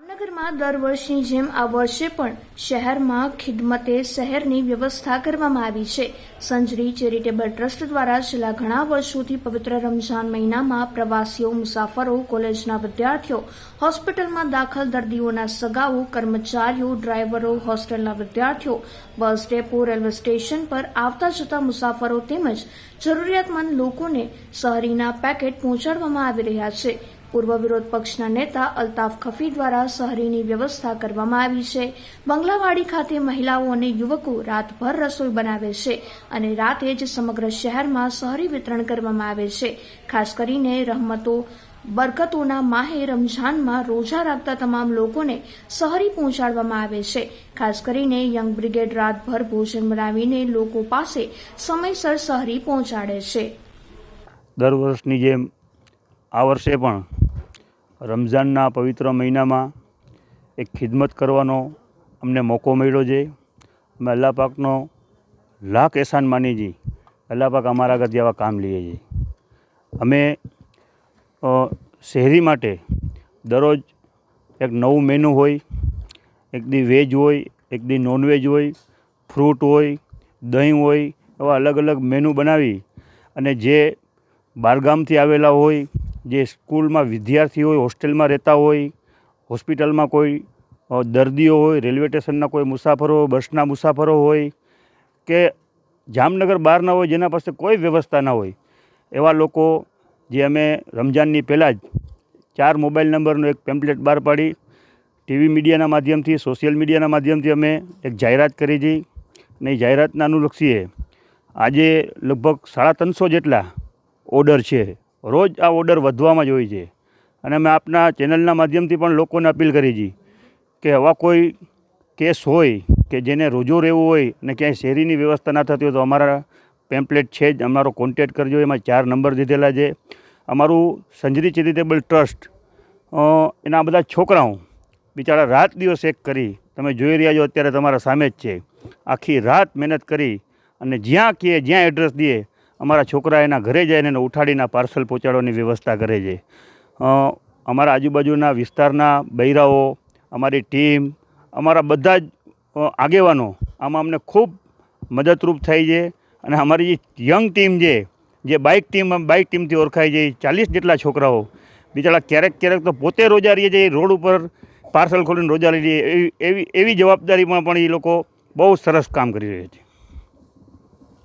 જામનગરમાં દર વર્ષની જેમ આ વર્ષે પણ શહેરમાં ખિદમતે શહેરની વ્યવસ્થા કરવામાં આવી છે. સંજરી ચેરિટેબલ ટ્રસ્ટ દ્વારા છેલ્લા ઘણા વર્ષોથી પવિત્ર રમઝાન મહિનામાં પ્રવાસીઓ, મુસાફરો, કોલેજના વિદ્યાર્થીઓ, હોસ્પિટલમાં દાખલ દર્દીઓના સગાઓ, કર્મચારીઓ, ડ્રાઈવરો, હોસ્ટેલના વિદ્યાર્થીઓ, બસ ડેપો, રેલવે સ્ટેશન પર આવતા જતા મુસાફરો તેમજ જરૂરિયાતમંદ લોકોને શહેરીના પેકેટ પહોંચાડવામાં આવી રહ્યા છે. પૂર્વ વિરોધ પક્ષના નેતા અલ્તાફ ખફી દ્વારા શહેરીની વ્યવસ્થા કરવામાં આવી છે. બંગલાવાડી ખાતે મહિલાઓ અને યુવકો રાતભર રસોઈ બનાવે છે અને રાતે જ સમગ્ર શહેરમાં શહેરી વિતરણ કરવામાં આવે છે. ખાસ કરીને રહમતો બરકતોના માહે રમઝાનમાં રોજા રાખતા તમામ લોકોને શહેરી પહોંચાડવામાં આવે છે. ખાસ કરીને યંગ બ્રિગેડ રાતભર ભોજન બનાવીને લોકો પાસે સમયસર શહેરી પહોંચાડે છે. દર વર્ષની જેમ આ વર્ષે પણ રમઝાનના પવિત્ર મહિનામાં એક ખિદમત કરવાનો અમને મોકો મળ્યો છે. અમે અલ્લાહ પાકનો લાખ એહસાન માની જઈએ અલ્લાહ પાક અમારા આગળ જેવા કામ લઈએ છીએ. અમે શહેરી માટે દરરોજ એક નવું મેનુ હોય, એક દી વેજ હોય, એક દી નોનવેજ હોય, ફ્રૂટ હોય, દહીં હોય, એવા અલગ અલગ મેનુ બનાવી અને જે બહારગામથી આવેલા હોય જે સ્કૂલમાં વિદ્યાર્થી હોય હોસ્ટેલમાં રહેતા હોય, હોસ્પિટલમાં કોઈ દર્દીઓ હોય, રેલવે સ્ટેશનના કોઈ મુસાફરો હોય બસના મુસાફરો હોય કે જામનગર બહારના હોય, જેના પાસે કોઈ વ્યવસ્થા ના હોય, એવા લોકો જે અમે રમજાનની પહેલાં જ ચાર મોબાઈલ નંબરનો એક પેમ્પલેટ બહાર પાડી, ટીવી મીડિયાના માધ્યમથી, સોશિયલ મીડિયાના માધ્યમથી અમે એક જાહેરાત કરી હતી. અને એ જાહેરાતના અનુલક્ષીએ આજે લગભગ સાડા ત્રણસો જેટલા ઓર્ડર છે. રોજ આ ઓર્ડર વધવામાં જ હોય છે. અને મેં આપના ચેનલના માધ્યમથી પણ લોકોને અપીલ કરી છે કે આવા કોઈ કેસ હોય કે જેને રોજો રહેવું હોય અને ક્યાંય શેરીની વ્યવસ્થા ના થતી હોય તો અમારા પેમ્પલેટ છે જ, અમારો કોન્ટેક્ટ કરજો. એમાં ચાર નંબર દીધેલા છે. અમારું સંજરી ચેરિટેબલ ટ્રસ્ટ એના બધા છોકરાઓ બિચારા રાત દિવસ એક કરી. તમે જોઈ રહ્યા છો, અત્યારે તમારા સામે જ છે. આખી રાત મહેનત કરી અને જ્યાં કહે જ્યાં એડ્રેસ દઈએ અમારા છોકરા એના ઘરે જઈને એને ઉઠાડીને પાર્સલ પહોંચાડવાની વ્યવસ્થા કરે છે. અમારા આજુબાજુના વિસ્તારના બૈરાઓ, અમારી ટીમ, અમારા બધા જ આગેવાનો આમાં અમને ખૂબ મદદરૂપ થાય છે અને અમારી જે યંગ ટીમ છે જે બાઇક ટીમ, બાઇક ટીમથી ઓળખાય છે ચાલીસ જેટલા છોકરાઓ બિચારા ક્યારેક ક્યારેક તો પોતે રોજા રહીએ છે રોડ ઉપર પાર્સલ ખોલીને રોજા લઈ લઈએ એવી એવી જવાબદારીમાં પણ એ લોકો બહુ સરસ કામ કરી રહ્યા છે.